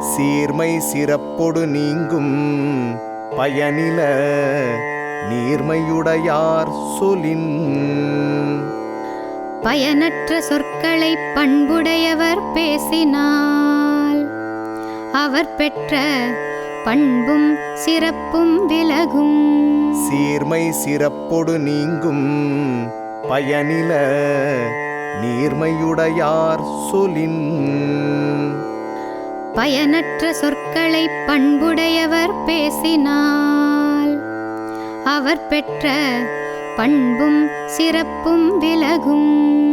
சீர்மை சிறப்பொடு நீங்கும் பயனில நீர்மையுடையார் சொலின் பயனற்ற சொற்களை பண்புடையவர் பேசினால் அவர் பெற்ற பண்பும் சிறப்பும் விலகும். சீர்மை சிறப்பொடு நீங்கும் பயனில நீர்மையுடையார் சொலின் பயனற்ற சொற்களை பண்புடையவர் பேசினால். அவர் பெற்ற பண்பும் சிறப்பும் விலகும்.